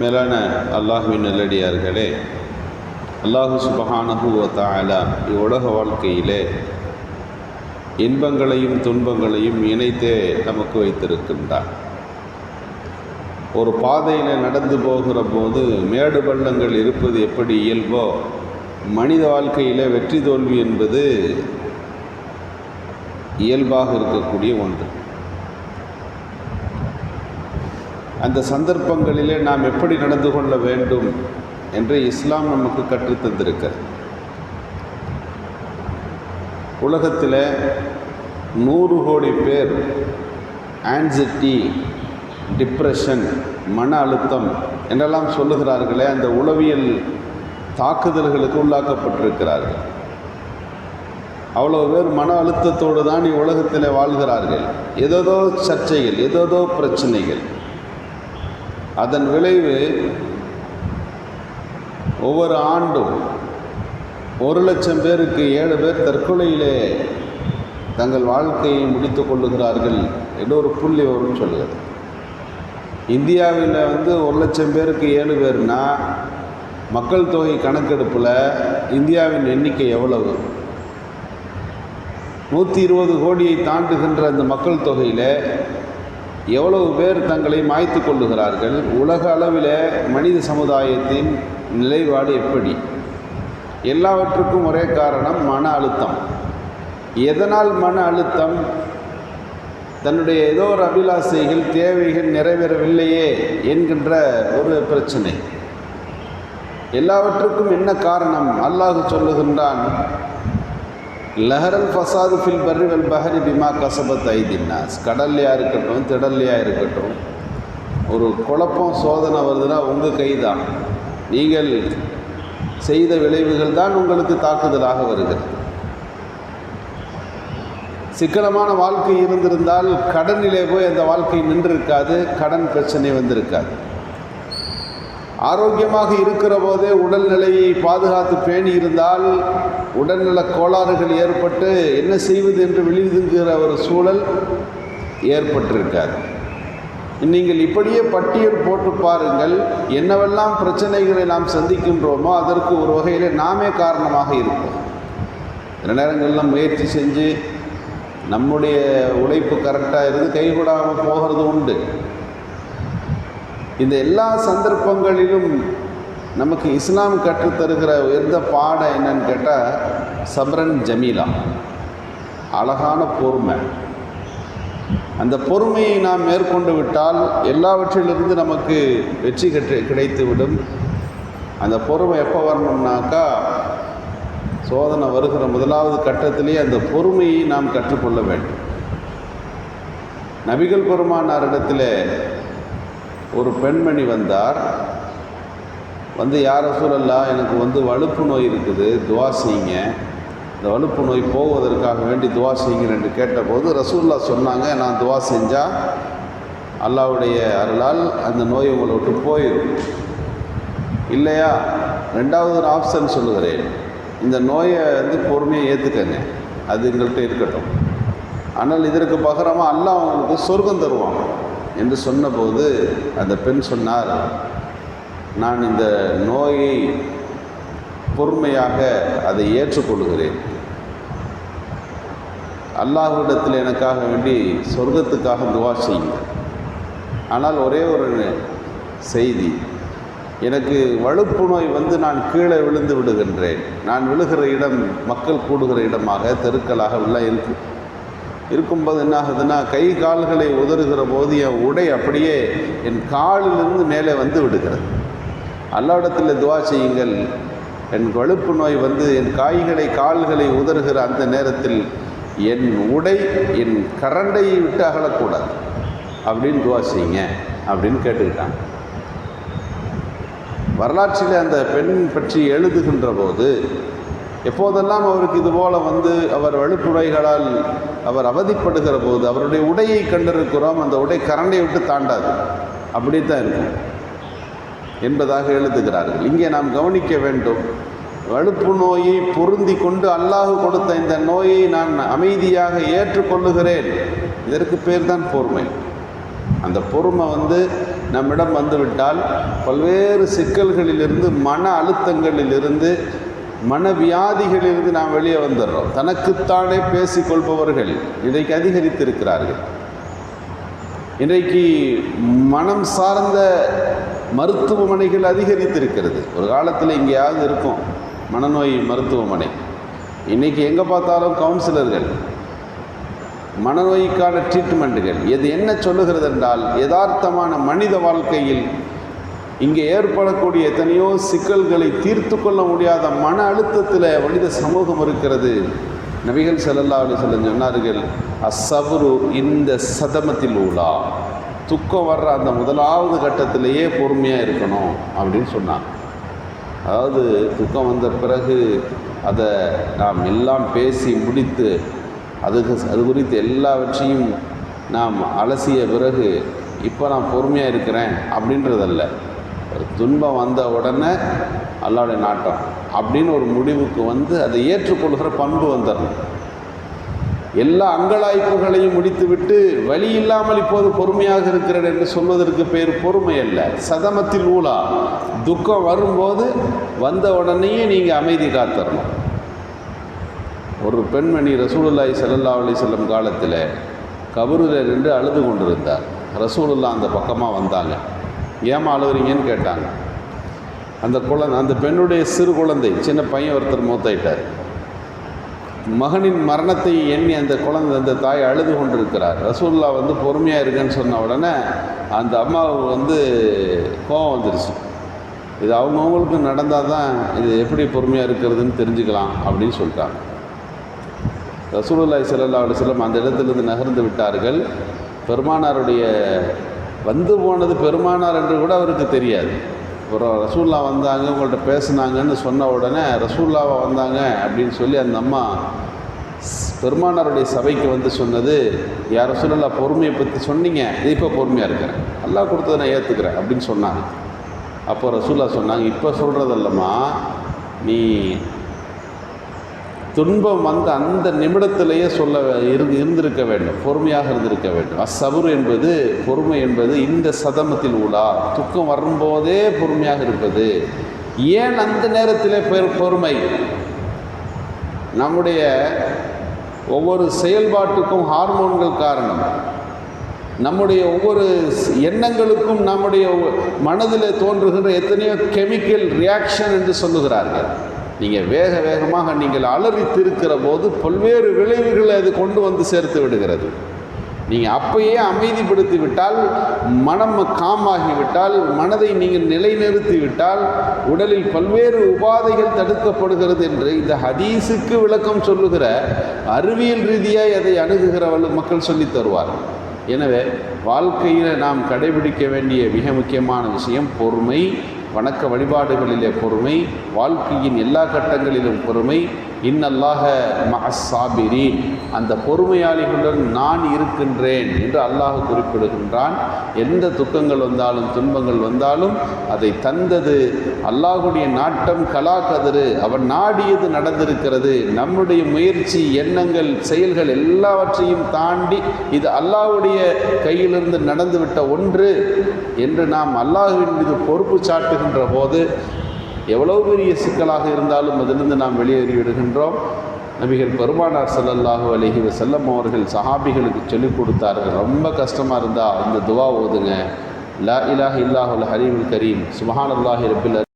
மேலான அல்லாஹுவின் நல்லடியார்களே அல்லாஹு சுபஹானஹு தாலா இவ்வுலக வாழ்க்கையிலே இன்பங்களையும் துன்பங்களையும் இணைத்தே நமக்கு வைத்திருக்கின்றார். ஒரு பாதையில் நடந்து போகிற போது மேடு பள்ளங்கள் இருப்பது எப்படி இயல்போ மனித வாழ்க்கையில் வெற்றி தோல்வி என்பது இயல்பாக இருக்கக்கூடிய ஒன்று. அந்த சந்தர்ப்பங்களிலே நாம் எப்படி நடந்து கொள்ள வேண்டும் என்று இஸ்லாம் நமக்கு கற்றுத்தந்திருக்கிறது உலகத்தில் நூறு கோடி பேர் ஆன்சிட்டி டிப்ரெஷன் மன அழுத்தம் என்றெல்லாம் சொல்லுகிறார்களே அந்த உளவியல் தாக்குதல்களுக்கு உள்ளாக்கப்பட்டிருக்கிறார்கள். அவ்வளோ பேர் மன அழுத்தத்தோடு தான் உலகத்தில் வாழ்கிறார்கள். ஏதோதோ சர்ச்சைகள் ஏதோதோ பிரச்சனைகள். அதன் விளைவு ஒவ்வொரு ஆண்டும் ஒரு லட்சம் பேருக்கு ஏழு பேர் தற்கொலையிலே தங்கள் வாழ்க்கையை முடித்து கொள்ளுகிறார்கள் என்று ஒரு புள்ளி வரும் சொல்லுது இந்தியாவில் வந்து ஒரு லட்சம் பேருக்கு ஏழு பேர்னா மக்கள் தொகை கணக்கெடுப்பில் இந்தியாவின் எண்ணிக்கை எவ்வளவு? நூற்றி இருபது கோடியை தாண்டுகின்ற அந்த மக்கள் தொகையில் எவ்வளவு பேர் தங்களை மாய்த்து கொள்ளுகிறார்கள்? உலக அளவில் மனித சமுதாயத்தின் நிலைப்பாடு எப்படி? எல்லாவற்றுக்கும் ஒரே காரணம் மன அழுத்தம். எதனால் மன அழுத்தம்? தன்னுடைய ஏதோ ஒரு அபிலாசைகள் தேவைகள் நிறைவேறவில்லையே என்கின்ற ஒரு பிரச்சனை. எல்லாவற்றுக்கும் என்ன காரணம்? அல்லாஹ் சொல்லுகின்றான் லஹரல் ஃபசாது ஃபில் பர்ரி வல் பஹரி பிமா கசபத் ஐதின்னாஸ் கடல்லையாக இருக்கட்டும் திடல்லையாக இருக்கட்டும் ஒரு குழப்பம் சோதனை வருதுன்னா உங்கள் கை தான் நீங்கள் செய்த விளைவுகள் தான் உங்களுக்கு தாக்குதலாக வருகிறது. சிக்கனமான வாழ்க்கை இருந்திருந்தால் கடனிலே போய் அந்த வாழ்க்கை நின்றிருக்காது கடன் பிரச்சனை வந்திருக்காது. ஆரோக்கியமாக இருக்கிற போதே உடல்நிலையை பாதுகாத்து பேணி இருந்தால் உடல்நல கோளாறுகள் ஏற்பட்டு என்ன செய்வது என்று வெளியுதுங்கிற ஒரு சூழல் ஏற்பட்டிருக்காது. நீங்கள் இப்படியே பட்டியல் போட்டு பாருங்கள் என்னவெல்லாம் பிரச்சனைகளை நாம் சந்திக்கின்றோமோ அதற்கு ஒரு வகையில் நாமே காரணமாக இருப்போம். சில நேரங்களில் முயற்சி செஞ்சு நம்முடைய உழைப்பு கரெக்டாக இருந்து கைகூடாமல் போகிறது உண்டு. இந்த எல்லா சந்தர்ப்பங்களிலும் நமக்கு இஸ்லாம் கற்றுத்தருகிற உயர்ந்த பாடம் என்னன்னு கேட்டால் சபரன் ஜமீலா. அழகான பொறுமை. அந்த பொறுமையை நாம் மேற்கொண்டு விட்டால் எல்லாவற்றிலிருந்து நமக்கு வெற்றி கற்று கிடைத்துவிடும். அந்த பொறுமை எப்போ வரணும்னாக்கா சோதனை வருகிற முதலாவது கட்டத்திலேயே அந்த பொறுமையை நாம் கற்றுக்கொள்ள வேண்டும். நபிகள் பெருமானாரிடத்தில் ஒரு பெண்மணி வந்தார். வந்து யார சூழல்லா எனக்கு வந்து வலுப்பு நோய் இருக்குது துவா செய்யுங்க. இந்த வலுப்பு நோய் போவதற்காக வேண்டி துவா செய்யுங்க என்று கேட்டபோது ரசூல்லா சொன்னாங்க நான் துவா செஞ்சால் அல்லாவுடைய அருளால் அந்த நோய் உங்களை விட்டு போயிடும் இல்லையா? ரெண்டாவது ஒரு ஆப்ஷன் சொல்லுகிறேன். இந்த நோயை வந்து பொறுமையை ஏற்றுக்கங்க அது எங்கள்கிட்ட இருக்கட்டும். ஆனால் இதற்கு பகரமாக அல்லாஹ் அவங்களுக்கு சொர்க்கம் தருவான். என்று சொன்னபோது அந்த பெண் சொன்னார் நான் இந்த நோயை பொறுமையாக அதை ஏற்றுக்கொள்கிறேன். அல்லாஹ்விடத்தில் எனக்காக வேண்டி சொர்க்கத்துக்காக துவா செய்யுங்க. ஆனால் ஒரே ஒரு செய்தி எனக்கு வலுப்பு நோய் வந்து நான் கீழே விழுந்து விடுகின்றேன். நான் விழுகிற இடம் மக்கள் கூடுகிற இடமாக தெருக்களாக எல்லாம் இருக்குது இருக்கும்போது என்ன ஆகுதுன்னா கை கால்களை உதறுகிற போது என் உடை அப்படியே என் காலிலிருந்து மேலே வந்து விடுகிறது. அல்லாவிடத்தில் துவா செய்யுங்கள். என் வழுப்பு நோய் வந்து என் காய்களை கால்களை உதறுகிற அந்த நேரத்தில் என் உடை என் கரண்டையை விட்டு அகலக்கூடாது. அப்படின்னு துவா செய்யுங்க அப்படின்னு கேட்டுக்கிட்டாங்க. வரலாற்றில் அந்த பெண் பற்றி எழுதுகின்ற போது எப்போதெல்லாம் அவருக்கு இதுபோல் வந்து அவர் வலுப்புடைகளால் அவர் அவதிப்படுகிற போது அவருடைய உடையை கண்டிருக்கிறோம் அந்த உடை கரண்டை விட்டு தாண்டாது. அப்படி தான் இருக்கும். என்பதாக எழுதுகிறார்கள். இங்கே நாம் கவனிக்க வேண்டும். வழுப்பு நோயை பொருந்தி கொண்டு அல்லாஹு கொடுத்த இந்த நோயை நான் அமைதியாக ஏற்றுக்கொள்ளுகிறேன். இதற்கு பேர் தான் பொறுமை. அந்த பொறுமை வந்து நம்மிடம் வந்துவிட்டால் பல்வேறு சிக்கல்களிலிருந்து மன அழுத்தங்களிலிருந்து மனவியாதிகளிலிருந்து நாம் வெளியே வந்துடுறோம். தனக்குத்தானே பேசிக்கொள்பவர்கள் இன்றைக்கு அதிகரித்திருக்கிறார்கள். இன்றைக்கு மனம் சார்ந்த மருத்துவமனைகள் அதிகரித்திருக்கிறது. ஒரு காலத்தில் எங்கேயாவது இருக்கும் மனநோய் மருத்துவமனை. இன்றைக்கி எங்கே பார்த்தாலும் கவுன்சிலர்கள் மனநோய்க்கான ட்ரீட்மெண்ட்டுகள் இது என்ன சொல்லுகிறது என்றால் யதார்த்தமான மனித வாழ்க்கையில் இங்கே ஏற்படக்கூடிய எத்தனையோ சிக்கல்களை தீர்த்து கொள்ள முடியாத மன அழுத்தத்தில் மனித சமூகம் இருக்கிறது. நபிகள் செல்லல்லா அலி வஸல்லம் சொன்னார்கள் அசவுரு இந்த சதமத்தில் ஊலா. துக்கம் வர்ற அந்த முதலாவது கட்டத்திலேயே பொறுமையாக இருக்கணும் அப்படின்னு சொன்னாங்க. அதாவது துக்கம் வந்த பிறகு அதை நாம் எல்லாம் பேசி முடித்து அதுக்கு அது குறித்து எல்லாவற்றையும் நாம் அலசிய பிறகு இப்போ நான் பொறுமையாக இருக்கிறேன் அப்படின்றதல்ல. ஒரு துன்பம் வந்த உடனே அல்லாவுடைய நாட்டம் அப்படின்னு ஒரு முடிவுக்கு வந்து அதை ஏற்றுக்கொள்கிற பண்பு வந்துடணும் எல்லா அங்கலாய்ப்புகளையும் முடித்துவிட்டு வழி இல்லாமல் இப்போது பொறுமையாக இருக்கிறேன் என்று சொல்வதற்கு பேர் பொறுமை அல்ல. சதமத்தில் ஊழா. துக்கம் வரும்போது வந்த உடனேயே நீங்கள் அமைதி காத்தரணும். ஒரு பெண்மணி ரசூலுல்லாய் ஸல்லல்லாஹு அலி வஸல்லம் காலத்தில் கபருல நின்று அழுது கொண்டிருந்தார். ரசூலுல்லா அந்த பக்கமாக வந்தாங்க. ஏமா அழுகுறீங்கன்னு கேட்டாங்க. அந்த குழந்தை அந்த பெண்ணுடைய சிறு குழந்தை சின்ன பையன் ஒருத்தர் மூத்தாயிட்டார். மகனின் மரணத்தை எண்ணி அந்த குழந்தை அந்த தாய் அழுது கொண்டிருக்கிறார். ரசூல்லா வந்து பொறுமையாக இருக்குன்னு சொன்ன உடனே அந்த அம்மாவுக்கு வந்து கோபம் வந்துருச்சு. இது அவங்கவுங்களுக்கு நடந்தால் தான் இது எப்படி பொறுமையாக இருக்கிறதுன்னு தெரிஞ்சுக்கலாம் அப்படின்னு சொல்லிட்டாங்க. ரசூலுல்லாஹி ஸல்லல்லாஹு அலுவலம் அந்த இடத்துலேருந்து நகர்ந்து விட்டார்கள். பெருமானாருடைய வந்து போனது பெருமானார் என்று கூட அவருக்கு தெரியாது. ஒரு ரசூல்லா வந்தாங்க உங்கள்கிட்ட பேசுனாங்கன்னு சொன்ன உடனே ரசூல்லாவை வந்தாங்க அப்படின்னு சொல்லி அந்த அம்மா பெருமானாருடைய சபைக்கு வந்து சொன்னது யார் ரசூலுல்லா பொறுமையை பற்றி சொன்னீங்க. இது இப்போ பொறுமையாக இருக்கிறேன் நல்லா கொடுத்ததை நான் ஏற்றுக்கிறேன் அப்படின்னு சொன்னாங்க. அப்போ ரசூல்லா சொன்னாங்க இப்போ சொல்கிறதல்லம்மா நீ துன்பம் வந்த அந்த நிமிடத்திலேயே சொல்ல இரு இருந்திருக்க வேண்டும். பொறுமையாக இருந்திருக்க வேண்டும். அசபுர் என்பது பொறுமை என்பது இந்த சதமத்தில் உலா. துக்கம் வரும்போதே பொறுமையாக இருப்பது. ஏன் அந்த நேரத்திலே பெரு பொறுமை? நம்முடைய ஒவ்வொரு செயல்பாட்டுக்கும் ஹார்மோன்கள் காரணம். நம்முடைய ஒவ்வொரு எண்ணங்களுக்கும் நம்முடைய மனதில் தோன்றுகின்ற எத்தனையோ கெமிக்கல் ரியாக்ஷன் என்று சொல்லுகிறார்கள். நீங்கள் வேக வேகமாக நீங்கள் அலறித்திருக்கிற போது பல்வேறு விளைவுகளை அது கொண்டு வந்து சேர்த்து விடுகிறது. நீங்கள் அப்பயே அமைதிப்படுத்தி விட்டால் மனம் காமாகிவிட்டால் மனதை நீங்கள் நிலைநிறுத்தி விட்டால் உடலில் பல்வேறு உபாதைகள் தடுக்கப்படுகிறது என்று இந்த ஹதீஸுக்கு விளக்கம் சொல்லுகிற அறிவியல் ரீதியாக அதை அணுகுகிறவள் மக்கள் சொல்லித் தருவார்கள் எனவே வாழ்க்கையில் நாம் கடைபிடிக்க வேண்டிய மிக முக்கியமான விஷயம் பொறுமை வணக்க வழிபாடுகளிலே பொறுமை வாழ்க்கையின் எல்லா கட்டங்களிலும் பொறுமை. இன்னல்லாக மஹாபிரீன் அந்த பொறுமையாளிகளுடன் நான் இருக்கின்றேன் என்று அல்லாஹ் குறிப்பிடுகின்றான். எந்த துக்கங்கள் வந்தாலும் துன்பங்கள் வந்தாலும் அதை தந்தது. அல்லாஹுடைய நாட்டம் கலா கதிரு அவன் நாடியது நடந்திருக்கிறது. நம்முடைய முயற்சி எண்ணங்கள் செயல்கள் எல்லாவற்றையும் தாண்டி இது அல்லாஹ்வுடைய கையிலிருந்து நடந்துவிட்ட ஒன்று என்று நாம் அல்லாஹுவின் மீது பொறுப்பு சாட்டுகின்ற போது எவ்வளவு பெரிய சிக்கலாக இருந்தாலும் அதிலிருந்து நாம் வெளியேறி விடுகின்றோம். நபிகள் பெருமானார் ஸல்லல்லாஹு அலஹி செல்லம் அவர்கள் சஹாபிகளுக்கு சொல்லிக் கொடுத்தார்கள். ரொம்ப கஷ்டமாக இருந்தால் இந்த துவா ஓதுங்க. லா இலாஹ் இல்லாஹுல் ஹரீமுல் கரீம். சுபஹானல்லாஹி ரப்பில்